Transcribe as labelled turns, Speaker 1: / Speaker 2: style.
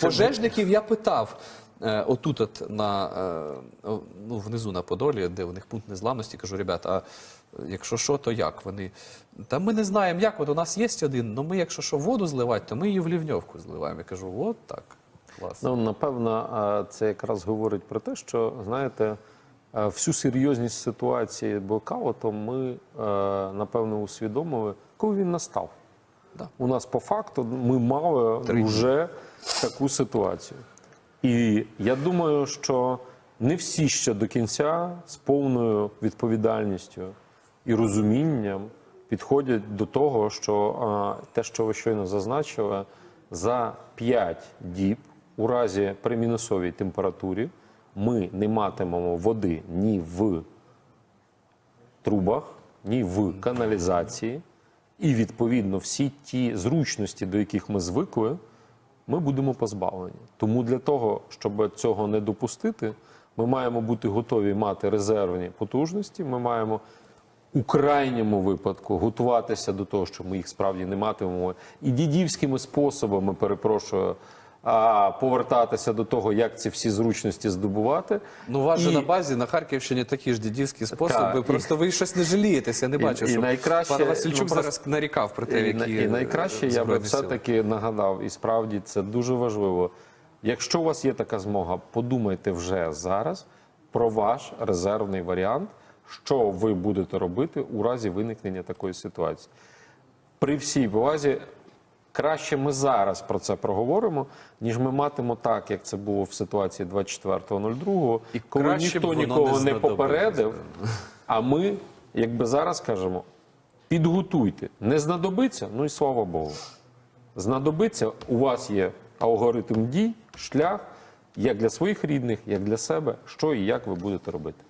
Speaker 1: Пожежників я питав. е, Отут, от на е, ну внизу на Подолі, де у них пункт незламності, кажу, ребят, а якщо що, то як? Вони та ми не знаємо, як. От у нас є один, але ми, якщо що воду зливати, то ми її в лівньовку зливаємо. Я кажу, от так. Клас.
Speaker 2: Ну, напевно, це якраз говорить про те, що знаєте, всю серйозність ситуації блокауту ми, е, напевно, усвідомили, коли він настав.
Speaker 1: Да.
Speaker 2: У нас по факту ми мали
Speaker 1: Три
Speaker 2: вже таку ситуацію. І я думаю, що не всі ще до кінця з повною відповідальністю і розумінням підходять до того, що а, те, що ви щойно зазначили, за 5 діб у разі при мінусовій температурі ми не матимемо води ні в трубах, ні в каналізації, і відповідно всі ті зручності, до яких ми звикли, ми будемо позбавлені. Тому для того, щоб цього не допустити, ми маємо бути готові мати резервні потужності. Ми маємо у крайньому випадку готуватися до того, що ми їх справді не матимемо, і дідівськими способами, перепрошую, а, повертатися до того, як ці всі зручності здобувати.
Speaker 1: Ну, у вас
Speaker 2: І-
Speaker 1: же на базі на Харківщині такі ж дідівські способи.
Speaker 2: Так, і-
Speaker 1: Просто ви щось не жалієтеся. Я не бачу,
Speaker 2: і
Speaker 1: що
Speaker 2: найкраще-
Speaker 1: пан Васильчук
Speaker 2: ну, просто-
Speaker 1: зараз нарікав про те,
Speaker 2: І,
Speaker 1: які
Speaker 2: і найкраще
Speaker 1: е,
Speaker 2: я би
Speaker 1: Збройні Сили.
Speaker 2: все-таки нагадав, і справді це дуже важливо. Якщо у вас є така змога, подумайте вже зараз про ваш резервний варіант, що ви будете робити у разі виникнення такої ситуації. При всій повазі, краще ми зараз про це проговоримо, ніж ми матимо так, як це було в ситуації 24.02,
Speaker 1: І
Speaker 2: коли ніхто нікого
Speaker 1: не
Speaker 2: не попередив. А ми, якби зараз кажемо, підготуйте. Не знадобиться, ну і слава Богу. Знадобиться, у вас є алгоритм дій, шлях, як для своїх рідних, як для себе, що і як ви будете робити.